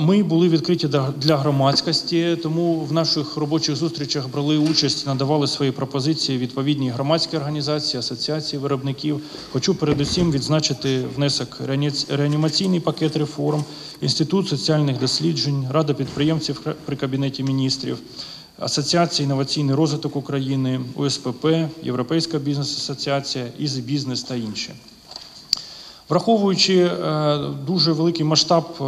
Ми були відкриті для громадськості, тому в наших робочих зустрічах брали участь, надавали свої пропозиції відповідні громадські організації, асоціації виробників. Хочу передусім відзначити внесок реані- реанімаційний пакет реформ, інститут соціальних досліджень, рада підприємців при кабінеті міністрів. Асоціація інноваційний розвиток України, УСПП, Європейська бізнес-асоціація, Ізі Бізнес та інші. Враховуючи е, дуже великий масштаб е,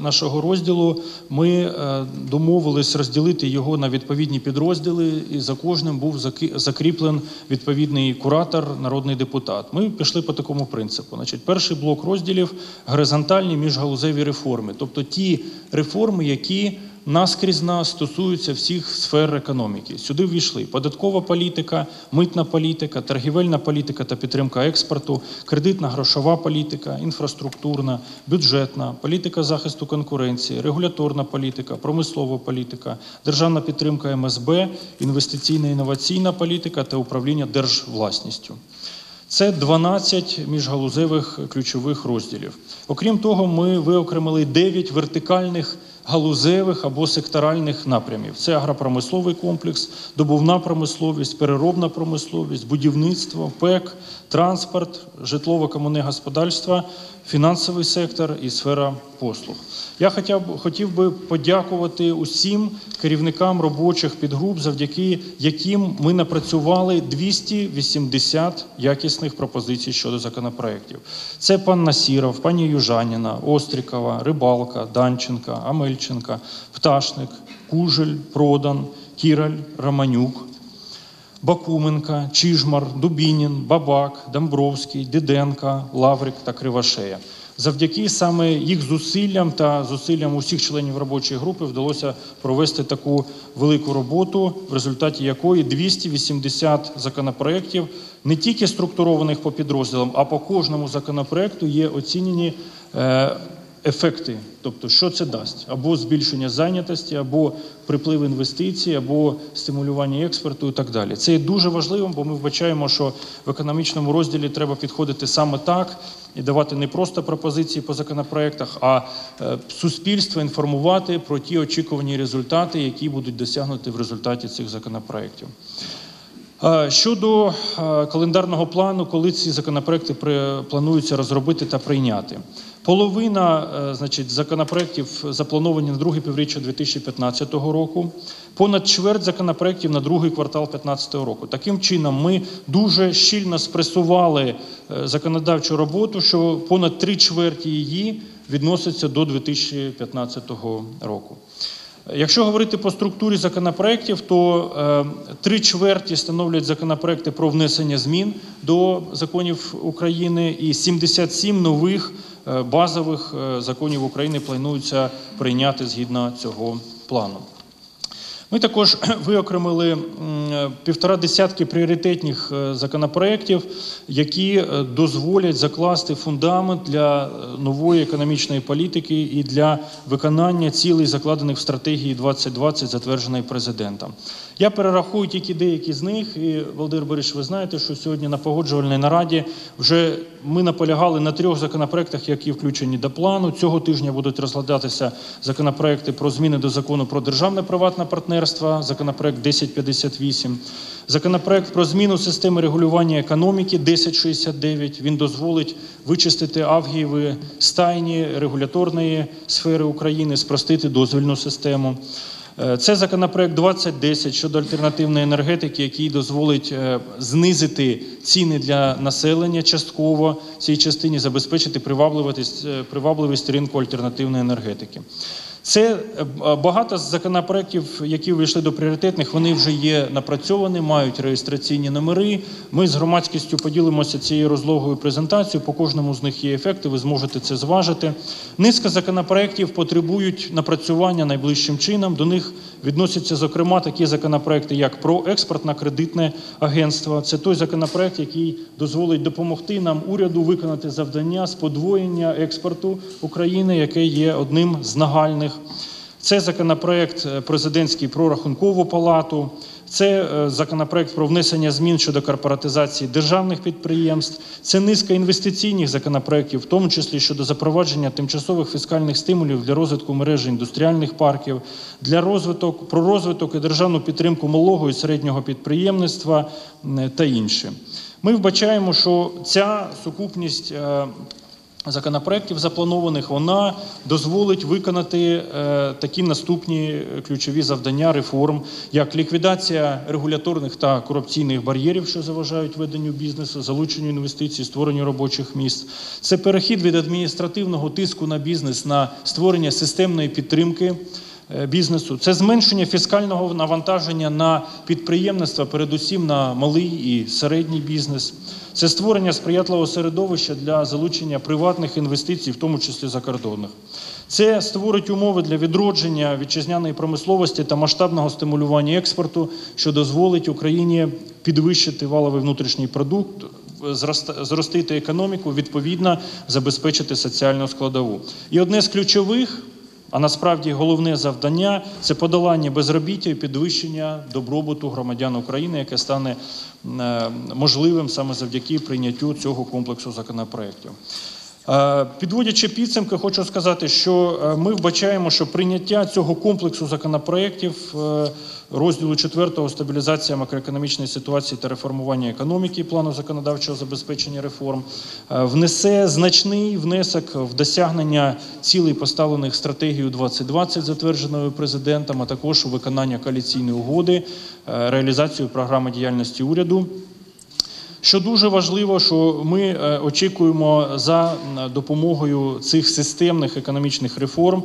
нашого розділу, ми е, домовились розділити його на відповідні підрозділи, і за кожним був закріплен відповідний куратор, народний депутат. Ми пішли по такому принципу. Значить, перший блок розділів горизонтальні міжгалузеві реформи, тобто ті реформи, які наскрізно стосуються всіх сфер економіки. Сюди ввійшли податкова політика, митна політика, торгівельна політика та підтримка експорту, кредитна грошова політика, інфраструктурна, бюджетна, політика захисту конкуренції, регуляторна політика, промислова політика, державна підтримка МСБ, інвестиційна інноваційна політика та управління держвласністю. Це 12 міжгалузевих ключових розділів. Окрім того, ми виокремили 9 вертикальних галузевих або секторальних напрямів. Це агропромисловий комплекс, добувна промисловість, переробна промисловість, будівництво, ПЕК, транспорт, житлово-комунне господарство, фінансовий сектор і сфера послуг. Я хотів, би подякувати усім керівникам робочих підгруп, завдяки яким ми напрацювали 280 якісних пропозицій щодо законопроєктів. Це пан Насіров, пані Южаніна, Острікова, Рибалка, Данченка, Амельченка, Пташник, Кужель, Продан, Кіраль, Романюк. Бакуменка, Чижмар, Дубінін, Бабак, Домбровський, Диденка, Лаврик та Кривошея. Завдяки саме їх зусиллям та зусиллям усіх членів робочої групи вдалося провести таку велику роботу, в результаті якої 280 законопроєктів, не тільки структурованих по підрозділам, а по кожному законопроєкту є оцінені е, ефекти, тобто що це дасть, або збільшення зайнятості, або приплив інвестицій, або стимулювання експорту і так далі. Це є дуже важливим, бо ми вбачаємо, що в економічному розділі треба підходити саме так і давати не просто пропозиції по законопроектах, а е, суспільство інформувати про ті очікувані результати, які будуть досягнуті в результаті цих законопроєктів. Е, Щодо е, календарного плану, коли ці законопроекти плануються розробити та прийняти. Половина е, значить, законопроєктів заплановані на друге півріччя 2015 року, понад чверть законопроєктів на другий квартал 2015 року. Таким чином, ми дуже щільно спресували е, законодавчу роботу, що понад три чверті її відноситься до 2015 року. Якщо говорити по структурі законопроєктів, то е, три чверті становлять законопроекти про внесення змін до законів України, і 77 нових базових е, законів України планується прийняти згідно цього плану. Ми також виокремили півтора десятки пріоритетних е, законопроєктів, які е, дозволять закласти фундамент для е, нової економічної політики і для виконання цілей, закладених в стратегії 2020, затвердженої президентом. Я перерахую тільки деякі з них. І Володимир Борисович, ви знаєте, що сьогодні на погоджувальній нараді вже ми наполягали на трьох законопроектах, які включені до плану. Цього тижня будуть розглядатися законопроекти про зміни до закону про державне приватне партнерство, законопроект 1058, законопроект про зміну системи регулювання економіки 1069. Він дозволить вичистити авгієві стайні регуляторної сфери України, спростити дозвільну систему. Е, Це законопроект 2010 щодо альтернативної енергетики, який дозволить е, знизити ціни для населення частково в цій частині, забезпечити привабливість, е, привабливість ринку альтернативної енергетики. Це е, багато з законопроєктів, які вийшли до пріоритетних, вони вже є напрацьовані, мають реєстраційні номери. Ми з громадськістю поділимося цією розлогою презентацією. По кожному з них є ефекти, ви зможете це зважити. Низка законопроєктів потребують напрацювання найближчим чином. До них відносяться, зокрема, такі законопроекти, як про експортно-кредитне агентство. Це той законопроект, який дозволить допомогти нам уряду виконати завдання з подвоєння експорту України, яке є одним з нагальних. Це законопроект е, президентський про рахункову палату, Це е, законопроект про внесення змін щодо корпоратизації державних підприємств. Це низка інвестиційних законопроєктів, в тому числі щодо запровадження тимчасових фіскальних стимулів для розвитку мережі індустріальних парків, для розвиток про розвиток і державну підтримку малого і середнього підприємництва та інше. Ми вбачаємо, що ця сукупність. Е, законопроєктів запланованих, вона дозволить виконати е, такі наступні ключові завдання реформ, як ліквідація регуляторних та корупційних бар'єрів, що заважають веденню бізнесу, залученню інвестицій, створенню робочих місць. Це перехід від адміністративного тиску на бізнес на створення системної підтримки е, бізнесу. Це зменшення фіскального навантаження на підприємництво, передусім на малий і середній бізнес. Це створення сприятливого середовища для залучення приватних інвестицій, в тому числі закордонних. Це створить умови для відродження вітчизняної промисловості та масштабного стимулювання експорту, що дозволить Україні підвищити валовий внутрішній продукт, зрост- зростити економіку, відповідно забезпечити соціальну складову. І одне з ключових а насправді головне завдання це подолання безробіття і підвищення добробуту громадян України, яке стане е, можливим саме завдяки прийняттю цього комплексу законопроєктів. Е, Підводячи підсумки, хочу сказати, що е, ми вбачаємо, що прийняття цього комплексу законопроєктів е, розділу 4 стабілізація макроекономічної ситуації та реформування економіки плану законодавчого забезпечення реформ внесе значний внесок в досягнення цілей поставлених стратегією 2020, затвердженою президентом, а також у виконання коаліційної угоди, реалізацію програми діяльності уряду. Що дуже важливо, що ми е, очікуємо за допомогою цих системних економічних реформ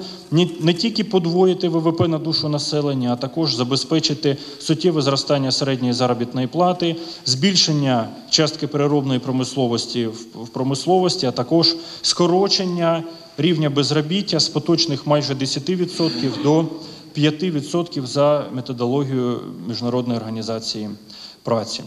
не, тільки подвоїти ВВП на душу населення, а також забезпечити суттєве зростання середньої заробітної плати, збільшення частки переробної промисловості в промисловості, а також скорочення рівня безробіття з поточних майже 10% до 5% за методологією Міжнародної організації праці.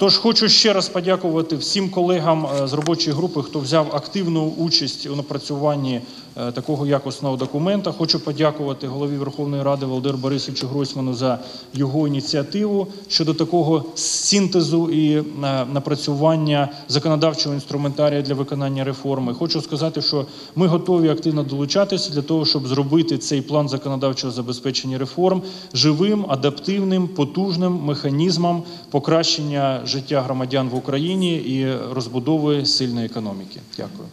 Тож хочу ще раз подякувати всім колегам е, з робочої групи, хто взяв активну участь у напрацюванні такого якісного документа. Хочу подякувати голові Верховної Ради Володимиру Борисовичу Гройсману за його ініціативу щодо такого синтезу і е, напрацювання законодавчого інструментарія для виконання реформи. Хочу сказати, що ми готові активно долучатися для того, щоб зробити цей план законодавчого забезпечення реформ живим, адаптивним, потужним механізмом покращення життя громадян в Україні і розбудови сильної економіки. Дякую.